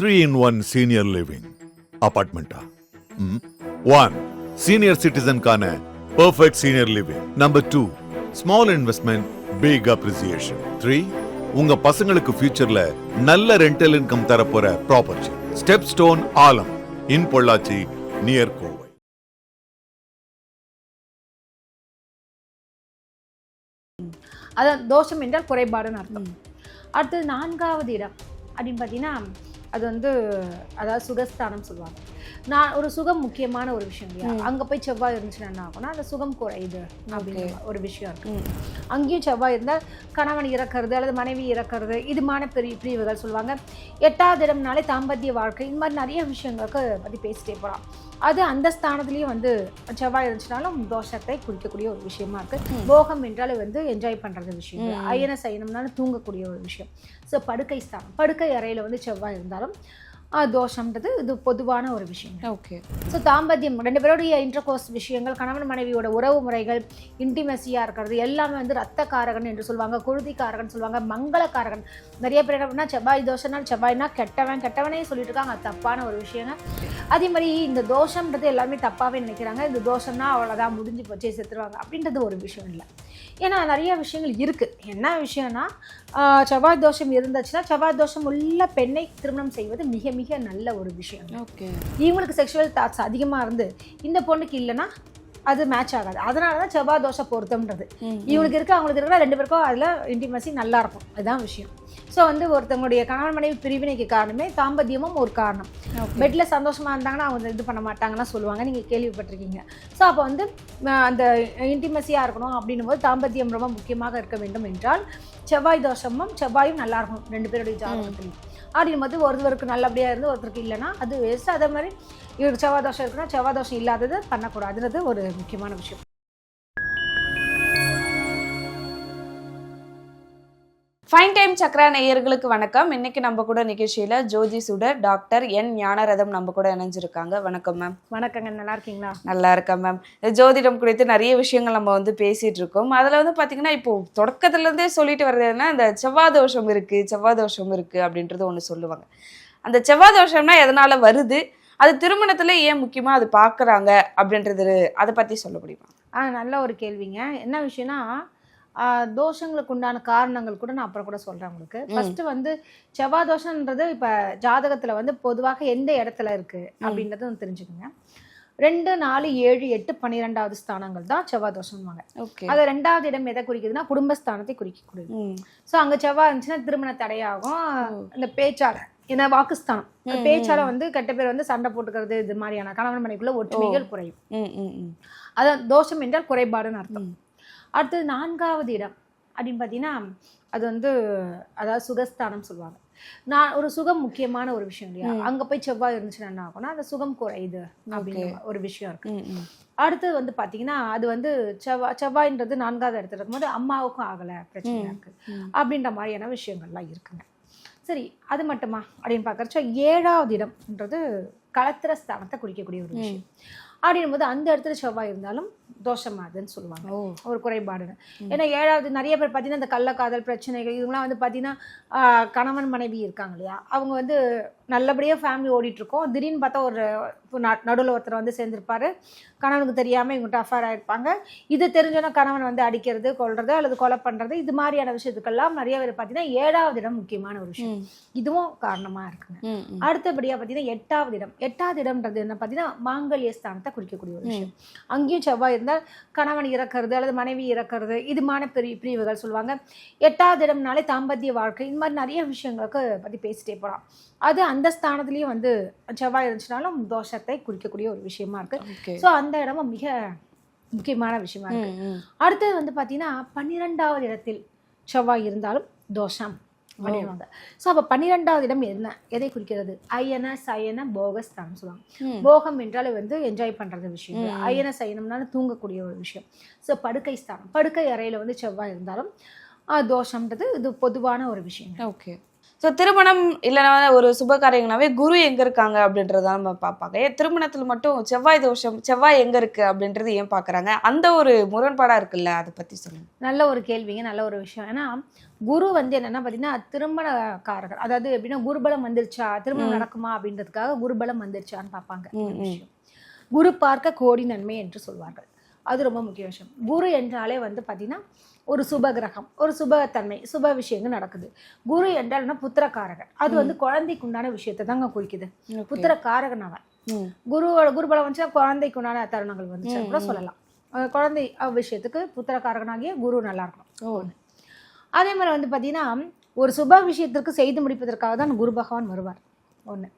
Three in one senior living அபார்ட்மெண்ட்டா one senior சிட்டிசனுக்கான perfect senior living number two small investment big appreciation three உங்க பசங்களுக்கு ஃபியூச்சர்ல நல்ல rental income தரப்போற property step stone Alam in Pollachi near Kovai அதான் தோஷம் என்றால் குறைபாடுன்னு அர்த்தம். அடுத்தது நான்காவது இடம். அப்படின்னு பார்த்தீங்கன்னா அது வந்து அதாவது சுகஸ்தானம் சொல்லுவாங்க. நான் ஒரு சுகம் முக்கியமான ஒரு விஷயம் இல்லையா? அங்கே போய் செவ்வாய் இருந்துச்சுன்னா என்ன ஆகும்னா அந்த சுகம் குறையுது அப்படின்னு ஒரு விஷயம் இருக்கு. அங்கேயும் செவ்வாய் இருந்தால் கணவன் இறக்கிறது அல்லது மனைவி இறக்கிறது இதுமான பெரிய பிரிவுகள் சொல்லுவாங்க. எட்டாவது இடம்னாலே தாம்பத்திய வாழ்க்கை இந்த மாதிரி நிறைய விஷயங்களுக்கு பற்றி பேசிட்டே போகலாம் அது அந்த ஸ்தானத்துலேயும் வந்து செவ்வாய் இருந்துச்சுனாலும் தோஷத்தை குறிக்கக்கூடிய ஒரு விஷயமா இருக்கு. போகம் என்றாலே வந்து என்ஜாய் பண்ணுறது விஷயம். அயன சயனம்னாலும் தூங்கக்கூடிய ஒரு விஷயம். ஸோ படுக்கை ஸ்தானம் படுக்கை அறையில் வந்து செவ்வாய் இருந்தாலும் தோஷம்ன்றது இது பொதுவான ஒரு விஷயம் ஓகே. ஸோ தாம்பத்தியம் ரெண்டு பேருடைய இன்டர்கோர்ஸ் விஷயங்கள் கணவன் மனைவியோட உறவு முறைகள் இன்டிமெசியாக இருக்கிறது எல்லாமே வந்து ரத்தக்காரகன் என்று சொல்லுவாங்க குருதிக்காரகன் சொல்லுவாங்க மங்களக்காரகன். நிறைய பேர் என்ன செவ்வாய் தோஷம்னா செவ்வாய்னா கெட்டவன் கெட்டவனே சொல்லிட்டு இருக்காங்க அது தப்பான ஒரு விஷயங்க. அதே மாதிரி இந்த தோஷம்ன்றது எல்லாருமே தப்பாகவே நினைக்கிறாங்க இந்த தோஷம்னா அவ்வளோதான் முடிஞ்சு போச்சே செத்துருவாங்க அப்படின்றது ஒரு விஷயம் இல்லை. ஏன்னா நிறைய விஷயங்கள் இருக்குது என்ன விஷயம்னா செவ்வாய் தோஷம் இருந்துச்சுன்னா செவ்வாய் தோஷம் உள்ள பெண்ணை திருமணம் செய்வது மிக மிக நல்ல ஒரு விஷயம். ஓகே. இவங்களுக்கு செக்ஷுவல் தாட்ஸ் அதிகமாக இருந்து இந்த பொண்ணுக்கு இல்லைன்னா அது மேட்ச் ஆகாது. அதனால தான் செவ்வாய் தோஷை பொருத்தம்ன்றது இவனுக்கு இருக்க அவங்களுக்கு இருக்கிற ரெண்டு பேருக்கும் அதில் இன்டிமசி நல்லா இருக்கும். அதுதான் விஷயம். ஸோ வந்து ஒருத்தவங்களுடைய கணவன் மனைவி பிரிவினைக்கு காரணமே தாம்பத்தியமும் ஒரு காரணம். பெட்டில் சந்தோஷமாக இருந்தாங்கன்னா அவங்க இது பண்ண மாட்டாங்கன்னா சொல்லுவாங்க. நீங்கள் கேள்விப்பட்டிருக்கீங்க. ஸோ அப்போ வந்து அந்த இன்டிமசியாக இருக்கணும் அப்படின்னும் போது தாம்பத்தியம் ரொம்ப முக்கியமாக இருக்க வேண்டும் என்றால் செவ்வாய் தோஷமும் செவ்வாயும் நல்லா இருக்கணும். ரெண்டு பேருடைய ஜாதகத்துலையும். அப்படின்னும் போது ஒருத்தருக்கு நல்லபடியாக இருந்து ஒருத்தருக்கு இல்லைன்னா அது வேஸ்ட். அதே மாதிரி இவருக்கு செவ்வாய் தோஷம் இருக்குன்னா செவ்வாய் தோஷம் இல்லாதது பண்ணக்கூடாதுன்றது ஒரு முக்கியமான விஷயம். ஃபைன் டைம் சக்ரா நேயர்களுக்கு வணக்கம். இன்னைக்கு நம்ம கூட நிகழ்ச்சியில ஜோதி சுடர் டாக்டர் என் ஞானரதம் நம்ம கூட இணைஞ்சிருக்காங்க. வணக்கம் மேம் வணக்கங்க. நல்லா இருக்கீங்களா? நல்லா இருக்கேன் மேம் ஜோதிடம் குறித்து நிறைய விஷயங்கள் நம்ம வந்து பேசிட்டு இருக்கோம். அதுல வந்து பாத்தீங்கன்னா இப்போ தொடக்கத்துல இருந்தே சொல்லிட்டு வர்றது என்ன இந்த செவ்வாய் தோஷம் இருக்கு செவ்வாய் தோஷம் இருக்கு அப்படின்றது ஒண்ணு சொல்லுவாங்க. அந்த செவ்வாய் தோஷம்னா எதனால வருது? அது திருமணத்துல ஏன் முக்கியமா அது பாக்குறாங்க அப்படின்றது அதை பத்தி சொல்ல முடியுமா? ஆ நல்ல ஒரு கேள்விங்க. என்ன விஷயம்னா தோஷங்களுக்கு உண்டான காரணங்கள் கூட நான் அப்புறம் கூட சொல்கிறேன் உங்களுக்கு. ஃபர்ஸ்ட் வந்து செவ்வாய் தோஷம்ன்றது இப்போ ஜாதகத்தில் வந்து பொதுவாக எந்த இடத்துல இருக்குது அப்படின்றத வந்து தெரிஞ்சுக்கோங்க. ரெண்டு நாலு ஏழு எட்டு பன்னிரெண்டாவது ஸ்தானங்கள் தான் செவ்வாய் தோஷம்வாங்க அது ரெண்டாவது இடம் எதை குறிக்குதுன்னா குடும்பஸ்தானத்தை குறிக்கக்கூடியது. ஸோ அங்கே செவ்வாய் இருந்துச்சுன்னா திருமண தடையாகும். இந்த பேச்சால இந்த வாக்குஸ்தானம். பேச்சால வந்து கெட்ட பேர் வந்து சண்டை போட்டுக்கிறது இது மாதிரியான கணவன் மனைக்குள்ள ஒற்றுமைகள் குறையும். அதான் தோஷம் என்றால் குறைபாடுன்னு அர்த்தம். அடுத்தது நான்காவது இடம் அப்படின்னு பார்த்தீங்கன்னா அது வந்து அதாவது சுகஸ்தானம் சொல்லுவாங்க. நான் ஒரு சுகம் முக்கியமான ஒரு விஷயம் இல்லையா? அங்கே போய் செவ்வாய் இருந்துச்சுன்னா என்ன ஆகும்னா அந்த சுகம் குறையுது அப்படின்னு ஒரு விஷயம் இருக்கு. அடுத்தது வந்து பார்த்தீங்கன்னா அது வந்து செவ்வாய் செவ்வாய்ன்றது நான்காவது இடத்துல இருக்கும்போது அம்மாவுக்கும் ஆகலை பிரச்சனை இருக்கு. அப்படின்ற மாதிரியான விஷயங்கள்லாம் இருக்குங்க. சரி அது மட்டுமா? அப்படின்னு பார்க்குறச்ச ஏழாவது இடம்ன்றது களத்திர ஸ்தானத்தை குறிக்கக்கூடிய ஒரு விஷயம். அப்படின்னும் போது அந்த இடத்துல செவ்வாய் இருந்தாலும் தோஷமாதுன்னு சொல்லுவாங்க. ஒரு குறைபாடுன்னு. ஏன்னா ஏழாவது நிறைய பேர் பார்த்தீங்கன்னா இந்த கள்ளக்காதல் பிரச்சனைகள் இவங்களாம் வந்து பார்த்தீங்கன்னா கணவன் மனைவி இருக்காங்க இல்லையா? அவங்க வந்து நல்லபடியாக ஃபேமிலி ஓடிட்டு இருக்கோம் திடீர்னு பார்த்தா ஒரு நடுவில் ஒருத்தர் வந்து சேர்ந்திருப்பாரு. கணவனுக்கு தெரியாமல் இவங்க டஃபர் ஆயிருப்பாங்க. இது தெரிஞ்சோன்னா கணவன் வந்து அடிக்கிறது கொல்றது அல்லது கொலை பண்ணுறது இது மாதிரியான விஷயத்துக்கெல்லாம் நிறைய பேர் பார்த்தீங்கன்னா ஏழாவது இடம் முக்கியமான ஒரு விஷயம். இதுவும் காரணமாக இருக்குங்க. அடுத்தபடியாக பார்த்தீங்கன்னா எட்டாவது இடம். எட்டாவது இடம்ன்றது என்ன பார்த்தீங்கன்னா மாங்கல்ய ஸ்தானத்தை குறிக்கக்கூடிய ஒரு விஷயம். அங்கேயும் செவ்வாய் இருந்தால் கணவன் இறக்கிறது அல்லது மனைவி இறக்கிறது இதுமான பெரிய பிரிவுகள் சொல்லுவாங்க. எட்டாவது இடம்னாலே தாம்பத்திய வாழ்க்கை இந்த மாதிரி நிறைய விஷயங்களுக்கு பற்றி பேசிட்டே போகலாம் அது அந்த ஸ்தானத்துலேயும் வந்து செவ்வாய் இருந்துச்சுனாலும் தோஷத்தை குறிக்கக்கூடிய ஒரு விஷயமா இருக்கு. ஸோ அந்த இடமும் மிக முக்கியமான விஷயமா இருக்கு. அடுத்தது வந்து பார்த்தீங்கன்னா பன்னிரெண்டாவது இடத்தில் செவ்வாய் இருந்தாலும் தோஷம் அப்படின்வாங்க ஸோ அப்போ பன்னிரெண்டாவது இடம் என்ன? எதை குறிக்கிறது? அயன சயன போகஸ்தானம் சொல்லுவாங்க. போகம் என்றாலே வந்து என்ஜாய் பண்ணுறது விஷயம் அயன சயனம்னாலும் தூங்கக்கூடிய ஒரு விஷயம். ஸோ படுக்கை ஸ்தானம். படுக்கை அறையில் வந்து செவ்வாய் இருந்தாலும் தோஷம்ன்றது இது பொதுவான ஒரு விஷயம் ஓகே ஸோ திருமணம் இல்லைன்னா ஒரு சுப காரியங்களாவே குரு எங்க இருக்காங்க அப்படின்றத நம்ம பார்ப்பாங்க. ஏன் திருமணத்துல மட்டும் செவ்வாய் தோஷம் செவ்வாய் எங்க இருக்கு அப்படின்றது ஏன் பார்க்கறாங்க? அந்த ஒரு முரண்பாடா இருக்குல்ல அதை பத்தி சொல்லுங்க. நல்ல ஒரு கேள்விங்க நல்ல ஒரு விஷயம். ஏன்னா குரு வந்து என்னன்னா பார்த்தீங்கன்னா திருமணக்காரர்கள் அதாவது எப்படின்னா குருபலம் வந்துருச்சா திருமணம். நடக்குமா அப்படின்றதுக்காக குருபலம் வந்துருச்சான்னு பார்ப்பாங்க. குரு பார்க்க கோடி நன்மை என்று சொல்வார்கள். அது ரொம்ப முக்கிய விஷயம். குரு என்றாலே வந்து பார்த்தீங்கன்னா ஒரு சுப கிரகம் ஒரு சுபத்தன்மை சுப விஷயங்கள் நடக்குது. குரு என்றால் என்ன புத்திரக்காரகன். அது வந்து குழந்தைக்கு உண்டான விஷயத்தை தாங்க குறிக்குது. புத்திரக்காரகன் அவன். ம். குரு குருபலம் வந்துச்சுன்னா குழந்தைக்கு உண்டான தருணங்கள் வந்துச்சு கூட. சொல்லலாம். குழந்தை விஷயத்துக்கு புத்திரக்காரகனாகிய குரு நல்லா இருக்கணும். அதே மாதிரி வந்து பார்த்தீங்கன்னா ஒரு சுப விஷயத்திற்கு செய்து முடிப்பதற்காக தான் குரு பகவான் வருவார். ஒன்று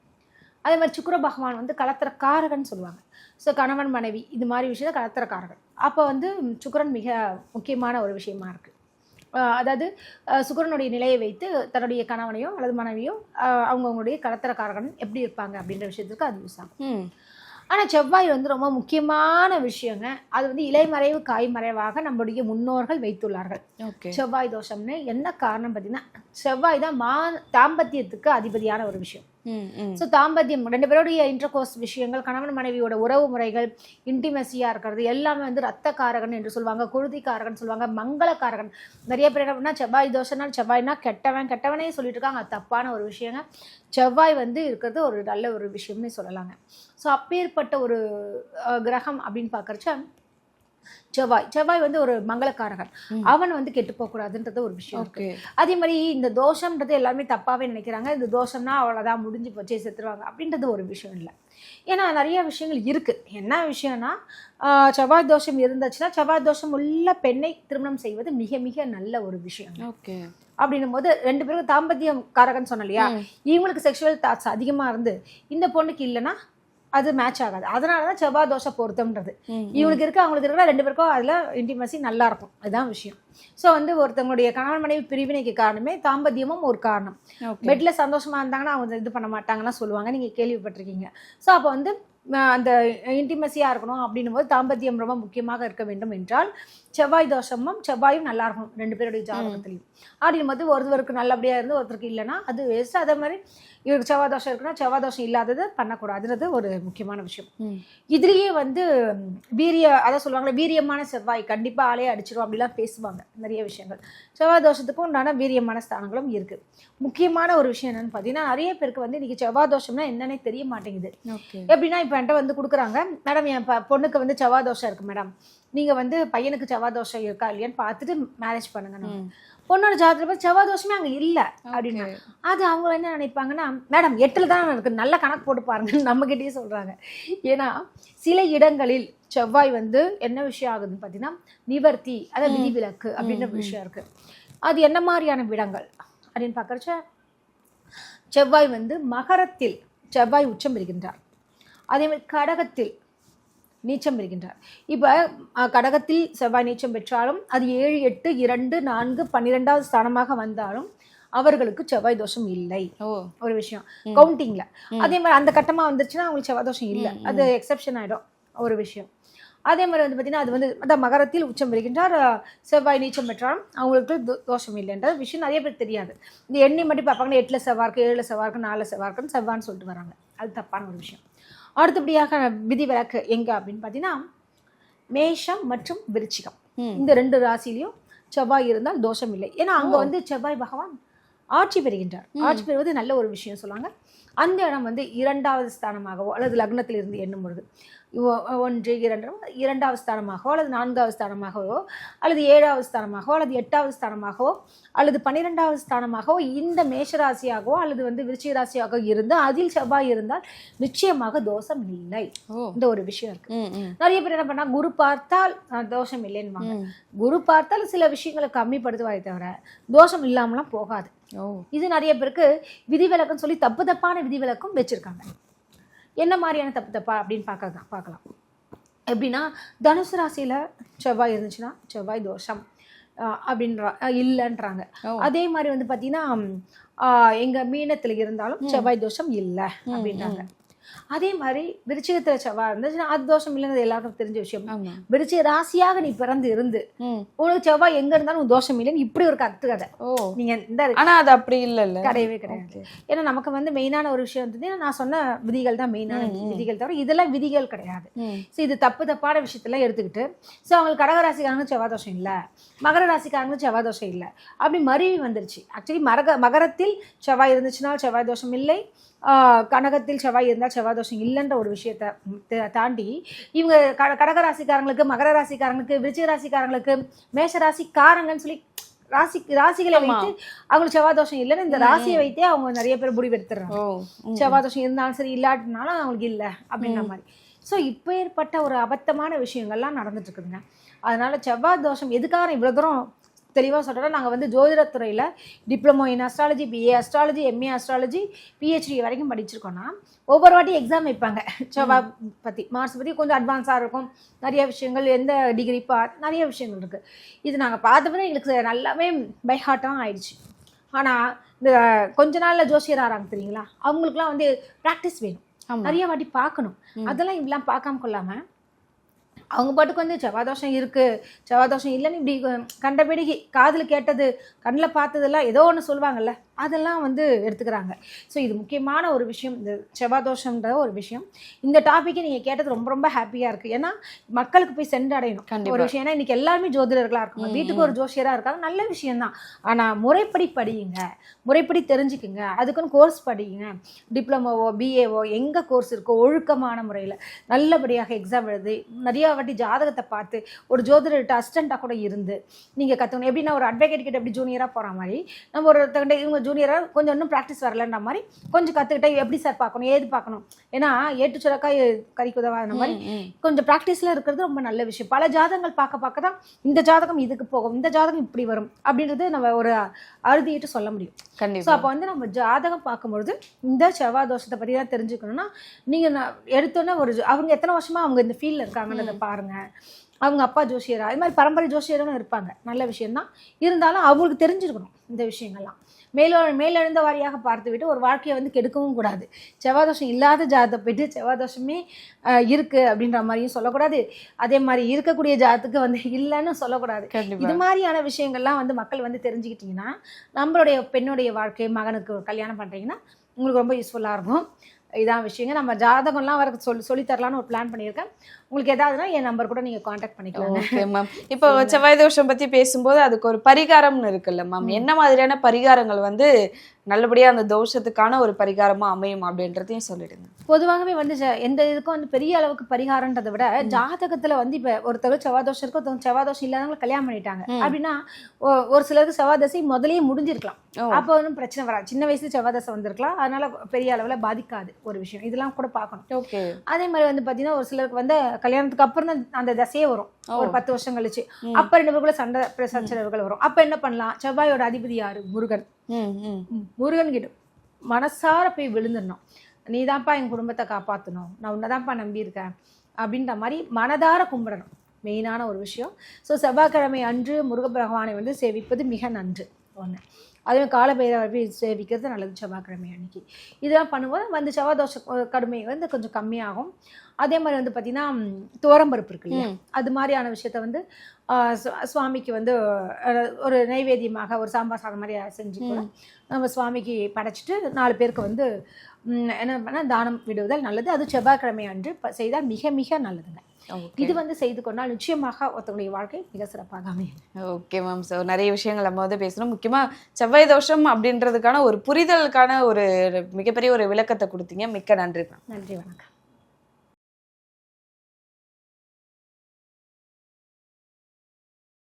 அதே மாதிரி சுக்கிர பகவான் வந்து கலத்திரக்காரகன் சொல்லுவாங்க. ஸோ கணவன் மனைவி இது மாதிரி விஷயத்தை கலத்திரக்காரகன். அப்போ வந்து சுக்கரன் மிக முக்கியமான ஒரு விஷயமா இருக்கு. அதாவது சுக்கரனுடைய நிலையை வைத்து தன்னுடைய கணவனையோ அல்லது மனைவியோ அவங்கவுங்களுடைய அவங்கவங்களுடைய கலத்திரக்காரகன் எப்படி இருப்பாங்க அப்படின்ற விஷயத்துக்கு அது யூஸ் ஆகும். ஆனால் செவ்வாய் வந்து ரொம்ப முக்கியமான விஷயங்க. அது வந்து இலைமறைவு காய்மறைவாக நம்முடைய முன்னோர்கள் வைத்துள்ளார்கள். ஓகே. செவ்வாய் தோஷம்னு என்ன காரணம் பார்த்தீங்கன்னா செவ்வாய் தான் மா தாம்பத்தியத்துக்கு அதிபதியான ஒரு விஷயம். ஸோ தாம்பத்தியம் ரெண்டு பேருடைய இன்டர்கோர்ஸ் விஷயங்கள் கணவன் மனைவியோட உறவு முறைகள் இன்டிமெசியாக இருக்கிறது எல்லாமே வந்து ரத்தக்காரகன் என்று சொல்லுவாங்க குருதிக்காரகன் சொல்லுவாங்க மங்களக்காரகன். நிறைய பேர் என்ன செவ்வாய் தோஷம்னா செவ்வாய்னா கெட்டவன் கெட்டவனே சொல்லிட்டு இருக்காங்க. அது தப்பான ஒரு விஷயங்க. செவ்வாய் வந்து இருக்கிறது ஒரு நல்ல ஒரு விஷயம்னு சொல்லலாங்க. ஸோ அப்பேற்பட்ட ஒரு கிரகம் அப்படின்னு பார்க்கறச்ச செவ்வாய். செவ்வாய் வந்து ஒரு மங்களக்காரகன். அவன் வந்து கெட்டு போகக்கூடாதுன்றது ஒரு விஷயம் இருக்கு. அதே மாதிரி இந்த தோஷம்ன்றது எல்லாருமே தப்பாகவே நினைக்கிறாங்க. இந்த தோஷம்னா அவ்வளோதான் முடிஞ்சு போச்சே செத்துருவாங்க அப்படின்றது ஒரு விஷயம் இல்லை. ஏன்னா நிறைய விஷயங்கள் இருக்குது என்ன விஷயம்னா செவ்வாய் தோஷம் இருந்துச்சுன்னா செவ்வாய் தோஷம் உள்ள பெண்ணை திருமணம் செய்வது மிக மிக நல்ல ஒரு விஷயம். ஓகே. அப்படின்னும் போது ரெண்டு பேரும் தாம்பத்தியம் காரகன் சொன்னோம் இல்லையா. இவங்களுக்கு செக்ஷுவல் தாட்ஸ் அதிகமாக இருந்து இந்த பொண்ணுக்கு இல்லைன்னா அது மேட்ச் ஆகாது. அதனால தான் செவ்வாய் தோஷ பொருத்தம்ன்றது இவனுக்கு இருக்கு அவங்களுக்கு இருக்கிற ரெண்டு பேருக்கும் அதில் இன்டிமசி நல்லா இருக்கும். அதுதான் விஷயம். ஸோ வந்து ஒருத்தவங்களுடைய கணவன் மனைவி பிரிவினைக்கு காரணமே தாம்பத்தியமும் ஒரு காரணம். ஓகே பெட்ல சந்தோஷமா இருந்தாங்கன்னா அவங்க இது பண்ண மாட்டாங்கன்னா சொல்லுவாங்க. நீங்க கேள்விப்பட்டிருக்கீங்க. ஸோ அப்போ வந்து அந்த இன்டிமசியா இருக்கணும் அப்படின்னும் போது தாம்பத்தியம் ரொம்ப முக்கியமாக இருக்க வேண்டும் என்றால் செவ்வாய் தோஷமும் செவ்வாயும் நல்லா இருக்கணும். ரெண்டு பேருடைய ஜாதகத்திலையும். அப்படின்னும் போது ஒருத்தருக்கு நல்லபடியா இருந்து ஒருத்தருக்கு இல்லைன்னா அது வேஸ்ட். அதே மாதிரி இவருக்கு செவ்வாய் தோஷம் இருக்குன்னா செவ்வாய் தோஷம் இல்லாதது பண்ணக்கூடாதுன்றது ஒரு முக்கியமான விஷயம். இதுலயே வந்து வீரிய அதான் சொல்லுவாங்களே வீரியமான செவ்வாய் கண்டிப்பா ஆளே அடிச்சிடும் அப்படிலாம் பேசுவாங்க நிறைய விஷயங்கள். செவ்வாய் தோஷத்துக்கும் உண்டான வீரியமான ஸ்தானங்களும் இருக்கு. முக்கியமான ஒரு விஷயம் என்னன்னு பார்த்தீங்கன்னா நிறைய பேருக்கு வந்து இன்னைக்கு செவ்வாய் தோஷம்னா என்னன்னே தெரிய மாட்டேங்குது. எப்படின்னா இப்போ என்கிட்ட வந்து கொடுக்குறாங்க மேடம் என் பொண்ணுக்கு வந்து செவ்வாய் தோஷம் இருக்கு மேடம். நீங்கள் வந்து பையனுக்கு செவ்வாய் தோஷம் இருக்கா இல்லையான்னு பார்த்துட்டு மேரேஜ் பண்ணுங்க. பொண்ணோட ஜாதகத்தில் செவ்வாய் தோஷமே அங்கே இல்லை அப்படின்னா. அது அவங்க என்ன நினைப்பாங்கன்னா மேடம் எட்டில் தான் இருக்கு நல்ல கணக்கு போட்டு பாருங்க நம்மகிட்டயே சொல்கிறாங்க ஏன்னா சில இடங்களில் செவ்வாய் வந்து என்ன விஷயம் ஆகுதுன்னு பார்த்தீங்கன்னா நிவர்த்தி அதாவது விதிவிலக்கு அப்படின்ற. விஷயம் இருக்கு அது என்ன மாதிரியான விடங்கள் அப்படின்னு பார்க்கறச்ச செவ்வாய் வந்து மகரத்தில் செவ்வாய் உச்சம் பெறுகின்றார் அதே மாதிரி கடகத்தில் நீச்சம் பெறுகின்றார். இப்போ கடகத்தில் செவ்வாய் நீச்சம் பெற்றாலும் அது ஏழு எட்டு இரண்டு நான்கு பன்னிரெண்டாவது ஸ்தானமாக வந்தாலும் அவர்களுக்கு செவ்வாய் தோஷம் இல்லை. ஒரு விஷயம். கவுண்டிங்ல. ம். அதே மாதிரி அந்த கட்டமா வந்துருச்சுன்னா அவங்களுக்கு செவ்வாய் தோஷம் இல்லை. அது எக்ஸெப்ஷன் ஆயிடும். ஒரு விஷயம். அதே மாதிரி வந்து பார்த்தீங்கன்னா அது வந்து அதான் மகரத்தில் உச்சம் பெறுகின்றார். செவ்வாய் நீச்சம் பெற்றாலும் அவங்களுக்கு தோஷம் இல்லைன்ற விஷயம். நிறைய பேர் தெரியாது. இந்த எண்ணி மட்டும் பார்ப்பாங்கன்னா எட்டில் செவ்வாய் இருக்கு ஏழில் செவ்வாய் இருக்கு நாலில் செவ்வாய் இருக்குன்னு செவ்வான்னு சொல்லிட்டு வராங்க. அது தப்பான ஒரு விஷயம். அடுத்தபடியாக விதிவிலக்கு எங்க அப்படின்னு பார்த்தீங்கன்னா மேஷம் மற்றும் விருச்சிகம். இந்த ரெண்டு ராசிலையும் செவ்வாய் இருந்தால் தோஷம் இல்லை. ஏன்னா அங்க வந்து செவ்வாய் பகவான் ஆட்சி பெறுகின்றார். ஆட்சி பெறுவது நல்ல ஒரு விஷயம் சொல்லுவாங்க. அந்த இடம் வந்து இரண்டாவது ஸ்தானமாகவோ அல்லது லக்னத்தில் இருந்து எண்ணும் பொழுது ஒன்று இரண்டு இரண்டாவது ஸ்தானமாகவோ அல்லது நான்காவது ஸ்தானமாகவோ அல்லது ஏழாவது ஸ்தானமாகவோ அல்லது எட்டாவது ஸ்தானமாகவோ அல்லது பன்னிரெண்டாவது ஸ்தானமாகவோ இந்த மேஷராசியாகவோ அல்லது வந்து விருச்சிக ராசியாகவோ இருந்து அதில் செவ்வாய் இருந்தால் நிச்சயமாக தோஷம் இல்லை. இந்த ஒரு விஷயம் இருக்கு. நிறைய பேர் என்ன பண்ணா குரு பார்த்தால் தோஷம் இல்லைன்னு. குரு பார்த்தால் சில விஷயங்களை கம்மிப்படுத்துவாரே தவிர தோஷம் இல்லாமலாம் போகாது. ஓ. இது நிறைய பேருக்கு விதிவிலக்குன்னு சொல்லி தப்பு தப்பான விதிவிலக்கும் வச்சிருக்காங்க. என்ன மாதிரியான தப்பு தப்பா அப்படின்னு பார்க்க பார்க்கலாம். எப்படின்னா தனுசு ராசியில செவ்வாய் இருந்துச்சுன்னா செவ்வாய் தோஷம் அப்படின்றா இல்லைன்றாங்க. அதே மாதிரி வந்து பார்த்தீங்கன்னா ம், ஆஹ், எங்க மீனத்துல இருந்தாலும் செவ்வாய் தோஷம் இல்லை அப்படின்றாங்க. அதே மாதிரி விருச்சிகத்துல செவ்வாய் இருந்துச்சுன்னா அது தோஷம் இல்லைன்னு எல்லாருக்கும் தெரிஞ்ச விஷயம். விருச்சிக ராசியாக நீ பிறந்து இருந்து உனக்கு செவ்வாய் எங்க இருந்தாலும் தோஷம் இல்லைன்னு இப்படி ஒரு கத்து கதை. நீங்க இந்த ஆனா அது அப்படி இல்லல்ல. கிடையவே கிடையாது. ஏன்னா நமக்கு வந்து மெயினான ஒரு விஷயம் வந்து நான் சொன்ன விதிகள் தான் மெயினான விதிகள் தவிர இதெல்லாம் விதிகள் கிடையாது. ஸோ இது தப்பு தப்பான விஷயத்தெல்லாம் எடுத்துக்கிட்டு ஸோ அவங்களுக்கு கடகராசிக்காரங்களுக்கு செவ்வாய் தோஷம் இல்லை. மகர ராசிக்காரங்களுக்கு செவ்வாய் தோஷம் இல்லை. அப்படி மருவி வந்துருச்சு. ஆக்சுவலி மரக மகரத்தில் செவ்வாய் இருந்துச்சுன்னா செவ்வாய் தோஷம் இல்லை. கனகத்தில் செவ்வாய் இருந்தால் செவ்வாய் தோஷம் இல்லைன்ற ஒரு விஷயத்தை தாண்டி இவங்க கட கடக ராசிக்காரங்களுக்கு மகர ராசிக்காரங்களுக்கு விருச்சிக ராசிக்காரங்களுக்கு மேஷ ராசிக்காரங்கன்னு சொல்லி ராசி ராசிகளை. வைத்து அவங்களுக்கு செவ்வாய் தோஷம் இல்லைன்னு இந்த ராசியை வைத்தே அவங்க நிறைய பேர் முடிவு எடுத்துடுறாங்க. ஓ ம். செவ்வாய் தோஷம் இருந்தாலும் சரி இல்லாட்டினாலும் அவங்களுக்கு இல்லை அப்படின்ற மாதிரி. ஸோ இப்போ ஏற்பட்ட ஒரு அபத்தமான விஷயங்கள்லாம் நடந்துட்டு இருக்குதுங்க. அதனால செவ்வாய் தோஷம் எதுக்காக இவ்வளோ தூரம் தெளிவாக சொல்கிறோம் நாங்கள் வந்து ஜோதிடத்துறையில் diploma in astrology BA astrology MA astrology PhD வரைக்கும் படிச்சிருக்கோன்னா ஒவ்வொரு வாட்டி எக்ஸாம் வைப்பாங்க. செவ்வாய் பற்றி மார்க்ஸ் பற்றி கொஞ்சம் அட்வான்ஸாக இருக்கும். நிறைய விஷயங்கள் எந்த டிகிரி பா நிறைய விஷயங்கள் இருக்குது இது நாங்கள் பார்த்தப்பதான் எங்களுக்கு நல்லாவே பை ஹார்ட்டாக ஆயிடுச்சு. ஆனால் இந்த கொஞ்ச நாள்ல ஜோசியர் ஆறாங்க தெரியுங்களா? அவங்களுக்குலாம் வந்து ப்ராக்டிஸ் வேணும். நிறைய வாட்டி பார்க்கணும். அதெல்லாம் இப்படிலாம் பார்க்காம கொள்ளாம அவங்க பாட்டுக்கு வந்து செவ்வாய் தோஷம் இருக்குது செவ்வாய் தோஷம் இல்லைன்னு இப்படி கண்டபடி காதில் கேட்டது கண்ணில் பார்த்ததெல்லாம் ஏதோ ஒன்று சொல்லுவாங்கல்ல. அதெல்லாம் வந்து எடுத்துக்கிறாங்க. ஸோ இது முக்கியமான ஒரு விஷயம். இந்த செவ்வாதோஷம்ன்ற ஒரு விஷயம். இந்த டாப்பிக்கை நீங்கள் கேட்டது ரொம்ப ரொம்ப ஹாப்பியாக இருக்குது ஏன்னா மக்களுக்கு போய் சென்றடையணும். ஒரு விஷயம். ஏன்னா இன்னைக்கு எல்லாருமே ஜோதிடர்களாக இருக்காங்க வீட்டுக்கு ஒரு ஜோசியராக இருக்காங்க. நல்ல விஷயம்தான். ஆனால் முறைப்படி படியுங்க. முறைப்படி தெரிஞ்சுக்குங்க. அதுக்குன்னு கோர்ஸ் படியுங்க. டிப்ளமோவோ பிஏவோ எங்கே கோர்ஸ் இருக்கோ ஒழுக்கமான முறையில் நல்லபடியாக எக்ஸாம் எழுதி நிறைய வாட்டி ஜாதகத்தை பார்த்து ஒரு ஜோதிடர்கிட்ட அசிஸ்டண்ட்டாக கூட இருந்து நீங்கள் கற்றுக்கணும் எப்படின்னா ஒரு அட்வொகேட் கிட்ட எப்படி ஜூனியராக போகிற மாதிரி நம்ம ஒருத்தவங்க இவங்க ஜூனியராக கொஞ்சம் இன்னும் ப்ராக்டிஸ் வரலன்ற மாதிரி கொஞ்சம் கற்றுக்கிட்டா எப்படி சார் பார்க்கணும் ஏது பார்க்கணும்? ஏன்னா ஏட்டு சுரக்கா கறிக்கு உதவாத மாதிரி. கொஞ்சம் ப்ராக்டிஸில் இருக்கிறது ரொம்ப நல்ல விஷயம். பல ஜாதகங்கள் பார்க்க பார்க்க தான் இந்த ஜாதகம் இதுக்கு போகும் இந்த ஜாதகம் இப்படி வரும் அப்படின்றது நம்ம ஒரு அறுதிட்டு சொல்ல முடியும். ஸோ கண்டிப்பா அப்போ வந்து நம்ம ஜாதகம் பார்க்கும்பொழுது இந்த செவ்வாய் தோஷத்தை பற்றி தான் தெரிஞ்சுக்கணும்னா நீங்கள் எடுத்தோன்னே ஒரு அவங்க எத்தனை வருஷமா அவங்க இந்த ஃபீல்டில் இருக்காங்கன்றதை பாருங்க. அவங்க அப்பா ஜோசியரா? இது மாதிரி பரம்பரை ஜோசியரும் இருப்பாங்க. நல்ல விஷயம்தான். இருந்தாலும் அவங்களுக்கு தெரிஞ்சிருக்கணும் இந்த விஷயங்கள்லாம். மேலோ மேலெழுந்த வாரியாக பார்த்து விட்டு ஒரு வாழ்க்கையை வந்து கெடுக்கவும் கூடாது. செவ்வாதோஷம் இல்லாத ஜாதத்தை போயிட்டு செவ்வாதோஷமே ஆஹ், இருக்கு அப்படின்ற மாதிரியும் சொல்லக்கூடாது. அதே மாதிரி இருக்கக்கூடிய ஜாதத்துக்கு வந்து இல்லைன்னு சொல்லக்கூடாது. இது மாதிரியான விஷயங்கள்லாம் வந்து மக்கள் வந்து தெரிஞ்சுக்கிட்டிங்கன்னா நம்மளுடைய பெண்ணுடைய வாழ்க்கை மகனுக்கு கல்யாணம் பண்ணுறீங்கன்னா உங்களுக்கு ரொம்ப யூஸ்ஃபுல்லாக இருக்கும். இதான் விஷயங்க. நம்ம ஜாதகம்லாம் வர சொல்லி சொல்லி தரலான்னு ஒரு பிளான் பண்ணியிருக்கேன். உங்களுக்கு ஏதாவதுனா என் நம்பர் கூட நீங்கள் காண்டாக்ட் பண்ணிக்கலாம் ஓகே மேம் இப்போ செவ்வாய் தோஷம் பத்தி பேசும்போது அதுக்கு ஒரு பரிகாரம்னு இருக்குல்ல மேம் என்ன மாதிரியான பரிகாரங்கள் வந்து நல்லபடியா அந்த தோஷத்துக்கான ஒரு பரிகாரமா அமையும் அப்படின்றதையும் சொல்லிடுங்க. பொதுவாகவே வந்து எந்த இதுக்கும் வந்து பெரிய அளவுக்கு பரிகாரன்றதை விட ஜாதகத்துல வந்து இப்ப ஒருத்தர் செவ்வாதோஷம் இருக்கு ஒருத்தவங்க செவ்வாதோஷம் இல்லாதவங்க கல்யாணம் பண்ணிட்டாங்க. அப்படின்னா ஒரு சிலருக்கு செவ்வாதசை முதல்லயே முடிஞ்சிருக்கலாம். அப்போ ஒன்றும் பிரச்சனை வராது. சின்ன வயசுல செவ்வாதசை வந்திருக்கலாம். அதனால பெரிய அளவுல பாதிக்காது ஒரு விஷயம். இதெல்லாம் கூட பார்க்கணும். ஓகே. அதே மாதிரி வந்து பாத்தீங்கன்னா ஒரு சிலருக்கு வந்து கல்யாணத்துக்கு அப்புறம் தான் அந்த தசையே வரும். ஒரு பத்து வருஷம் கழிச்சு. அப்ப ரெண்டு பேருக்குள்ள சண்டை பிரச்சனைகள் வரும். அப்ப என்ன பண்ணலாம்? செவ்வாயோட அதிபதி யாரு? முருகன். முருகன் கிட்ட மனசார போய் விழுந்துடணும். நீதான்ப்பா என் குடும்பத்தை காப்பாற்றணும் நான் உன்னதான்ப்பா நம்பியிருக்கேன். அப்படின்ற மாதிரி மனதார கும்பிடணும். மெயினான ஒரு விஷயம். ஸோ செவ்வாய்க்கிழமை அன்று முருக பகவானை வந்து சேவிப்பது மிக நன்று. ஒன்று அதுவும் காலபைரவர் சேவிக்கிறது நல்லது செவ்வாய்க்கிழமை அன்னைக்கு. இதெல்லாம் பண்ணும்போது வந்து செவ்வாய் தோஷ கடுமை வந்து கொஞ்சம் கம்மியாகும். அதே மாதிரி வந்து பார்த்தீங்கன்னா துவரம்பருப்பு இருக்கு இல்லையா? அது மாதிரியான விஷயத்த வந்து சுவாமிக்கு வந்து ஒரு நைவேத்தியமாக ஒரு சாம்பார் சாதம் மாதிரி செஞ்சு நம்ம சுவாமிக்கு படைச்சிட்டு நாலு பேருக்கு வந்து என்ன பண்ண தானம் விடுவதல் நல்லது. அது செவ்வாய்க்கிழமை அன்று செய்தால் மிக மிக நல்லதுங்க. இது வந்து செய்து கொண்டால் நிச்சயமாக ஒருத்தவங்களுடைய வாழ்க்கை மிக சிறப்பாக அமையும். Okay ma'am. ஸோ நிறைய விஷயங்கள் நம்ம வந்து பேசணும். முக்கியமாக செவ்வாய் தோஷம் அப்படின்றதுக்கான ஒரு புரிதலுக்கான ஒரு மிகப்பெரிய ஒரு விளக்கத்தை கொடுத்தீங்க. மிக்க நன்றி மேம். நன்றி வணக்கம்.